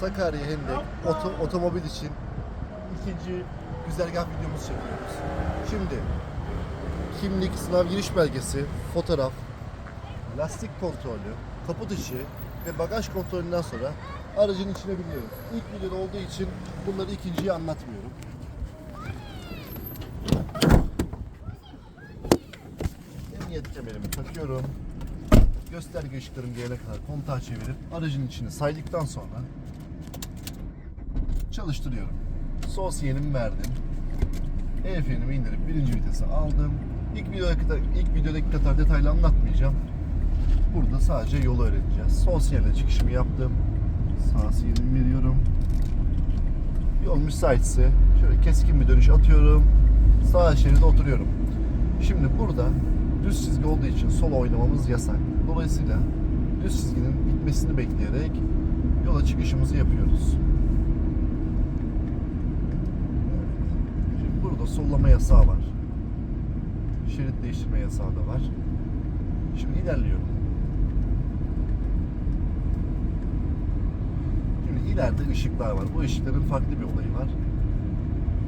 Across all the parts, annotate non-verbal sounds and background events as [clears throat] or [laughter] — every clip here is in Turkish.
Sakarya Hendek oto, otomobil için ikinci güzergah videomuzu çekiyoruz. Şimdi kimlik, sınav giriş belgesi, fotoğraf, lastik kontrolü, kaput içi ve bagaj kontrolünden sonra aracın içine biniyoruz. İlk videoda olduğu için bunları ikinciyi anlatmıyorum. Emniyet kemerimi takıyorum. Gösterge ışıklarım gelene kadar kontağı çevirip aracın içini saydıktan sonra çalıştırıyorum. Sol sinyalimi verdim. El indirip birinci vitese aldım. İlk videodaki ilk videodaki kadar detaylı anlatmayacağım. Burada sadece yolu öğreneceğiz. Sol sinyalle çıkışımı yaptım. Sağ sinyalimi veriyorum. Yol müsaitse şöyle keskin bir dönüş atıyorum. Sağ şeride oturuyorum. Şimdi burada düz çizgi olduğu için sola oynamamız yasak. Dolayısıyla düz çizginin bitmesini bekleyerek yola çıkışımızı yapıyoruz. Evet. Şimdi burada sollama yasağı var. Şerit değiştirme yasağı da var. Şimdi ilerliyorum. Şimdi ileride ışıklar var. Bu ışıkların farklı bir olayı var.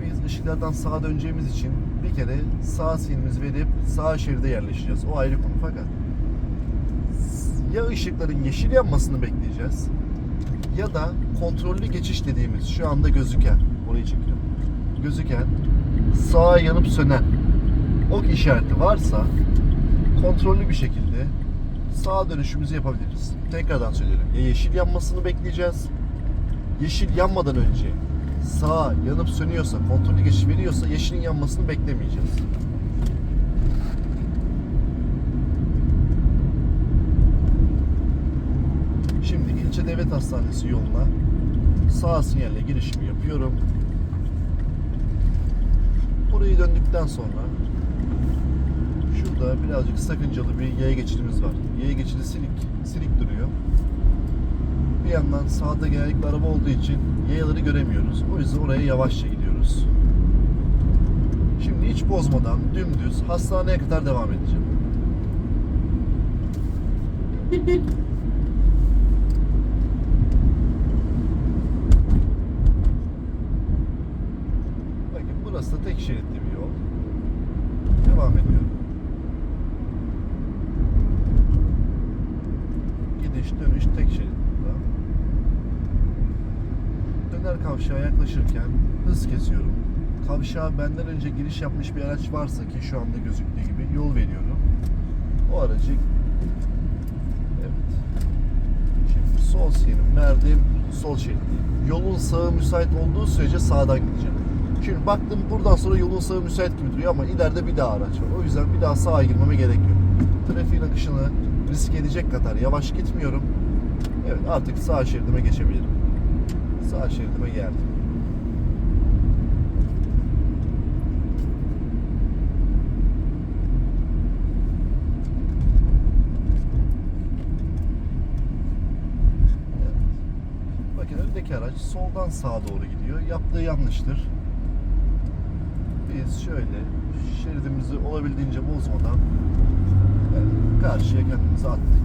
Biz ışıklardan sağa döneceğimiz için bir kere sağ sinyalimizi verip sağ şeride yerleşeceğiz. O ayrı konu fakat ya ışıkların yeşil yanmasını bekleyeceğiz ya da kontrollü geçiş dediğimiz şu anda gözüken orayı çekiyorum. Gözüken sağa yanıp sönen ok işareti varsa kontrollü bir şekilde sağa dönüşümüzü yapabiliriz. Tekrardan söylüyorum. Ya yeşil yanmasını bekleyeceğiz. Yeşil yanmadan önce sağa yanıp sönüyorsa, kontrollü geçiş veriyorsa yeşilin yanmasını beklemeyeceğiz. Şimdi ilçe devlet hastanesi yoluna sağ sinyalle girişimi yapıyorum. Burayı döndükten sonra şurada birazcık sakıncalı bir yaya geçidimiz var. Yaya geçidi silik, silik duruyor. Bir yandan sağda genellikle araba olduğu için yayaları göremiyoruz. O yüzden oraya yavaşça gidiyoruz. Şimdi hiç bozmadan dümdüz hastaneye kadar devam edeceğim. [laughs] Bakın burası da tek şeritli bir yol. Devam ediyorum. Gidiş dönüş tek şerit burada. Döner kavşağa yaklaşırken hız kesiyorum. Kavşağa benden önce giriş yapmış bir araç varsa ki şu anda gözüktüğü gibi yol veriyorum. O aracı Evet. Şimdi sol sinyalimi verdim. Sol şeritteyim. Yolun sağı müsait olduğu sürece sağdan gideceğim. Şimdi baktım buradan sonra yolun sağı müsait gibi duruyor ama ileride bir daha araç var. O yüzden bir daha sağa girmeme gerek yok. Trafiğin akışını risk edecek kadar yavaş gitmiyorum. Evet artık sağ şeridime geçebilirim. Sağ şeridime geldim. Evet. Bakın öndeki araç soldan sağa doğru gidiyor. Yaptığı yanlıştır. Biz şöyle şeridimizi olabildiğince bozmadan evet, karşıya kendimizi attık.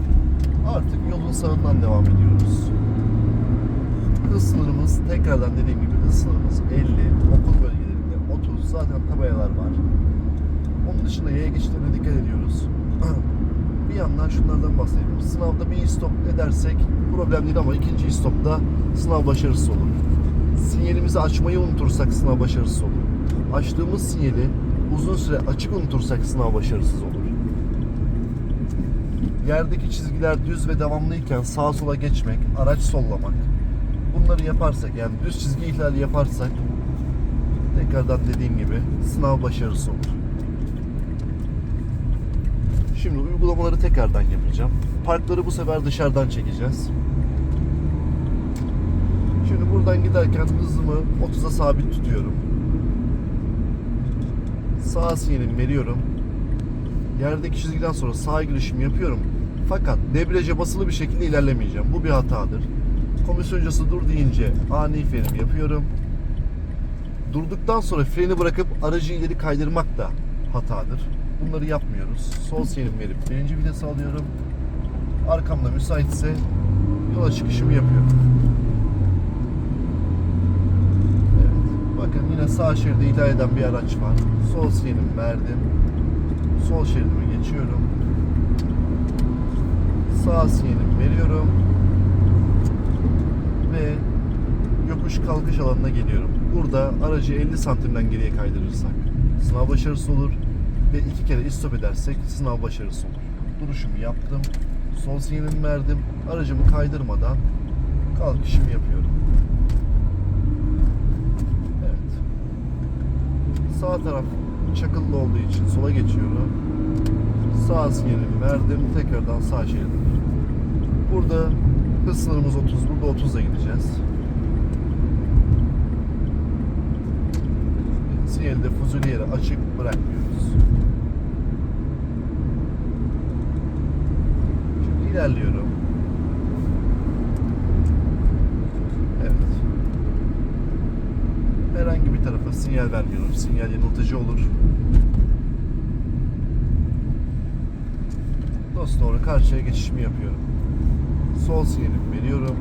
Artık yolun sağından devam ediyoruz. Hız sınırımız tekrardan dediğim gibi hız sınırımız 50, okul bölgelerinde 30 zaten tabelalar var. Onun dışında yaya geçişlerine dikkat ediyoruz. [clears throat] bir yandan şunlardan bahsedelim. Sınavda bir stop edersek problem değil ama ikinci stopta sınav başarısız olur. Sinyalimizi açmayı unutursak sınav başarısız olur. Açtığımız sinyali uzun süre açık unutursak sınav başarısız olur. Yerdeki çizgiler düz ve devamlıyken sağa sola geçmek, araç sollamak. Bunları yaparsak yani düz çizgi ihlali yaparsak tekrardan dediğim gibi sınav başarısız olur. Şimdi uygulamaları tekrardan yapacağım. Parkları bu sefer dışarıdan çekeceğiz. Şimdi buradan giderken hızımı 30'a sabit tutuyorum. Sağ sinyalimi veriyorum. Yerdeki çizgiden sonra sağ girişimi yapıyorum. Fakat debriyaja basılı bir şekilde ilerlemeyeceğim. Bu bir hatadır. Komisyoncası dur deyince ani frenimi yapıyorum. Durduktan sonra freni bırakıp aracı ileri kaydırmak da hatadır. Bunları yapmıyoruz. Sol sinyalimi verip birinci vitesi alıyorum. Arkamda müsaitse yola çıkışımı yapıyorum. Sağ şeridi ihlal eden bir araç var. Sol sinyalimi verdim. Sol şeridime geçiyorum. Sağ sinyalimi veriyorum. Ve yokuş kalkış alanına geliyorum. Burada aracı 50 santimden geriye kaydırırsak sınav başarısı olur ve iki kere istop edersek sınav başarısı olur. Duruşumu yaptım. Sol sinyalimi verdim. Aracımı kaydırmadan kalkışımı yapıyorum. Evet. Sağ taraf çakıllı olduğu için sola geçiyorum. Sağ sinyalimi verdim. Tekrardan sağ şeride. Burada hız sınırımız 30. Burada 30'la gideceğiz. Sinyali de yere açık bırakmıyoruz. Şimdi ilerliyorum. Evet. Tarafa sinyal vermiyorum. Sinyal yanıltıcı olur. Dost doğru karşıya geçişimi yapıyorum. Sol sinyalimi veriyorum.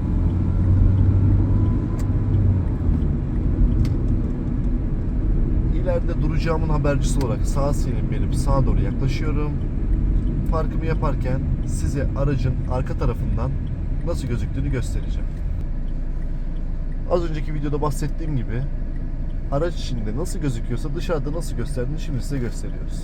İleride duracağımın habercisi olarak sağ sinyalimi verip sağa doğru yaklaşıyorum. Parkımı yaparken size aracın arka tarafından nasıl gözüktüğünü göstereceğim. Az önceki videoda bahsettiğim gibi araç içinde nasıl gözüküyorsa dışarıda nasıl gösterdiğini şimdi size gösteriyoruz.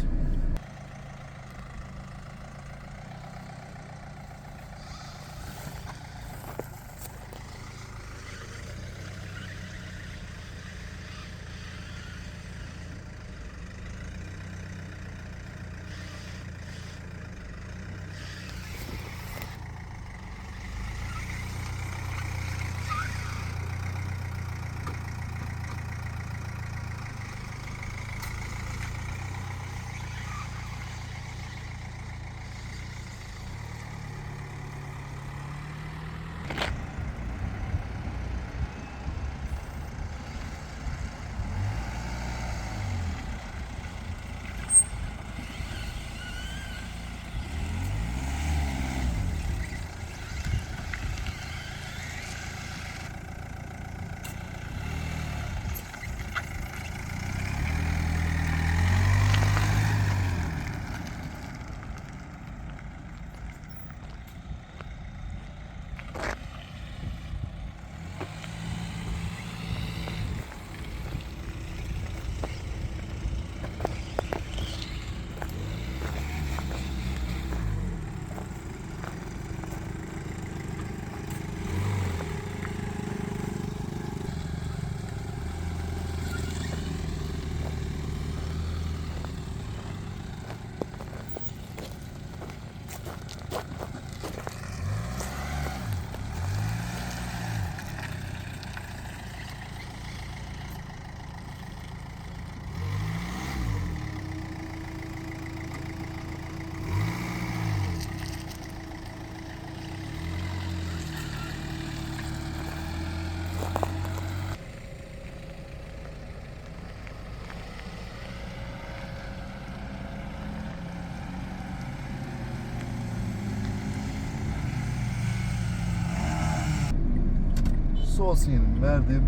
Sol sinyalimi verdim.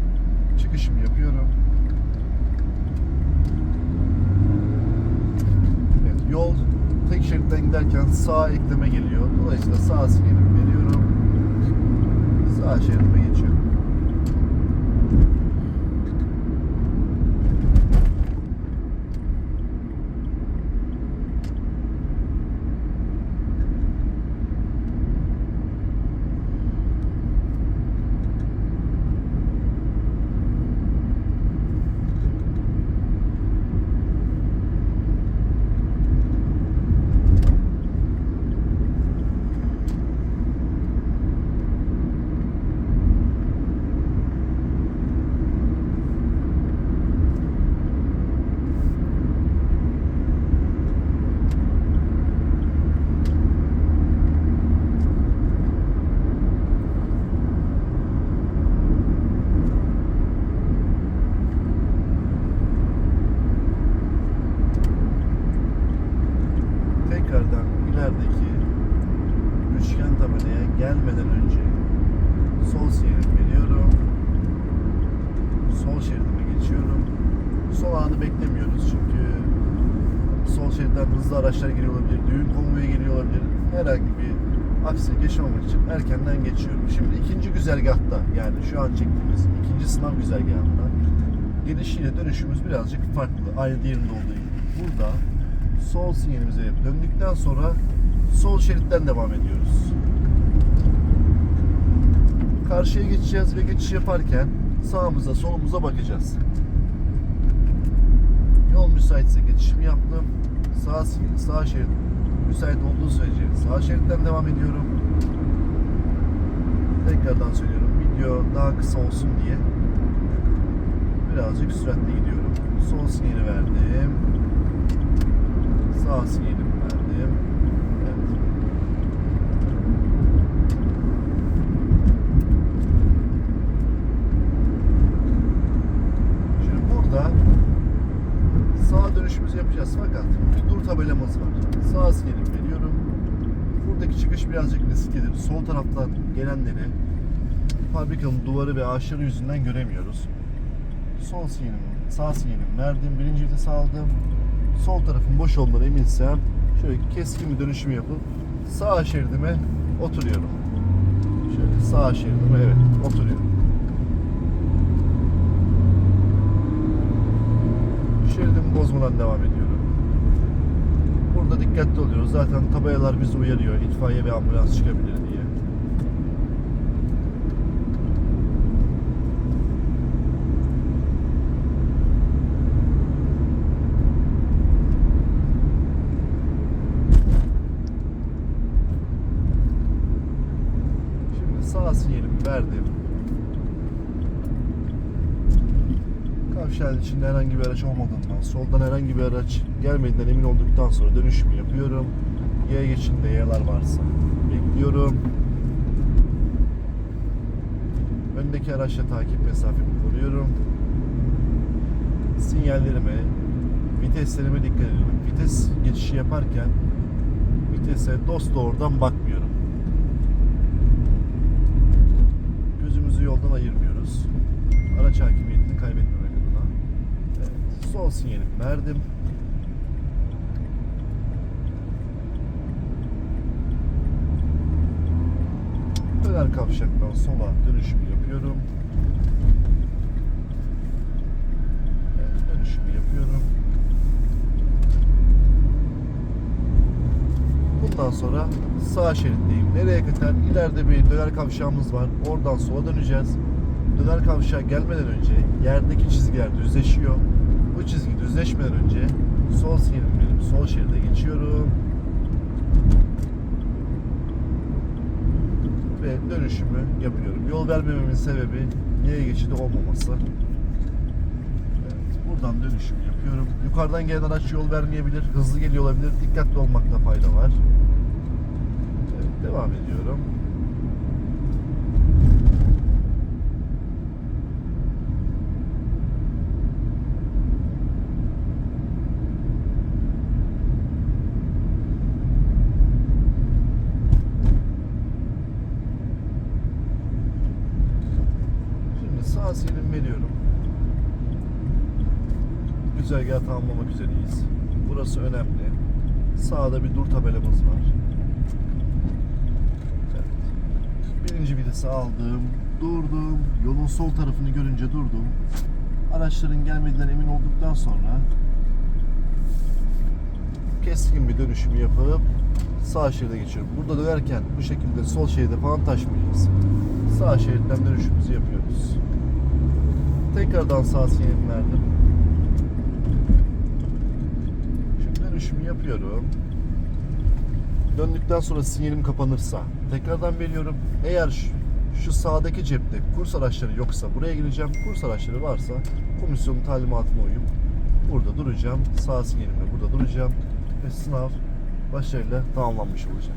Çıkışımı yapıyorum. Evet, yol tek şeritten giderken sağ ekleme geliyor. Dolayısıyla sağ sinyalimi veriyorum. Sağ şeridime geçiyorum. Hızlı araçlar geliyor olabilir, düğün konvoyu geliyor olabilir. Herhangi bir aksilik yaşamamak için erkenden geçiyorum. Şimdi ikinci güzergahta yani şu an çektiğimiz ikinci sınav güzergahında gelişiyle dönüşümüz birazcık farklı. Aynı diğerinde olduğu gibi. Burada sol sinyalimize döndükten sonra sol şeritten devam ediyoruz. Karşıya geçeceğiz ve geçiş yaparken sağımıza solumuza bakacağız. Müsaitse geçişimi yaptım. Sağ, sağ şerit müsait olduğu sürece sağ şeritten devam ediyorum. Tekrardan söylüyorum video daha kısa olsun diye birazcık süratli gidiyorum. Sol sinyali verdim. Sağ sinyalimi verdim. Evet. Şimdi burada sağa dönüşümüzü yapacağız fakat bir dur tabelamız var. Sağ sinyalimi veriyorum. Buradaki çıkış birazcık risklidir. Sol taraftan gelenleri fabrikanın duvarı ve ağaçları yüzünden göremiyoruz. Sol sinyalimi, sağ sinyalimi verdim. Birinci vites aldım. Sol tarafın boş olduğundan eminsem şöyle keskin bir dönüşüm yapıp sağ şeridime oturuyorum. Şöyle sağ şeridime evet oturuyorum. Şeridimi bozmadan devam ediyorum. Burada dikkatli oluyoruz. Zaten tabelalar bizi uyarıyor. İtfaiye ve ambulans çıkabilir diye. Şimdi sağ sinyalimi verdim. Kavşağın içinde herhangi bir araç olmadığından, soldan herhangi bir araç gelmediğinden emin olduktan sonra dönüşümü yapıyorum. Yaya geçinde yayalar varsa bekliyorum. Öndeki araçla takip mesafemi koruyorum. Sinyallerime, viteslerime dikkat ediyorum. Vites geçişi yaparken vitese dost doğrudan bakmıyorum. Gözümüzü yoldan ayırmıyoruz. Araç adına. Evet, sol sinyalimi verdim. Döner kavşaktan sola dönüşümü yapıyorum. Evet, dönüşümü yapıyorum. Bundan sonra sağ şeritteyim. Nereye kadar? İleride bir döner kavşağımız var. Oradan sola döneceğiz. Döner kavşağa gelmeden önce yerdeki çizgiler düzleşiyor. Bu çizgi düzleşmeden önce sol sinyalimi verip sol şeride geçiyorum. Ve dönüşümü yapıyorum. Yol vermememin sebebi yaya geçidi olmaması. Evet, buradan dönüşümü yapıyorum. Yukarıdan gelen araç yol vermeyebilir, hızlı geliyor olabilir. Dikkatli olmakta fayda var. Evet, devam ediyorum. Şimdi veriyorum. Güzergahı tamamlamak üzereyiz. Burası önemli. Sağda bir dur tabelamız var. Evet. Birinci vitesi aldım. Durdum. Yolun sol tarafını görünce durdum. Araçların gelmediğinden emin olduktan sonra keskin bir dönüşümü yapıp sağ şeride geçiyorum. Burada dönerken bu şekilde sol şeride falan taşmayacağız. Sağ şeritten dönüşümüzü yapıyoruz. Tekrardan sağ sinyalimi verdim. Şimdi dönüşümü yapıyorum. Döndükten sonra sinyalim kapanırsa tekrardan veriyorum. Eğer şu sağdaki cepte kurs araçları yoksa buraya gireceğim. Kurs araçları varsa komisyonun talimatına uyup burada duracağım. Sağ sinyalimle burada duracağım ve sınav başarıyla tamamlanmış olacak.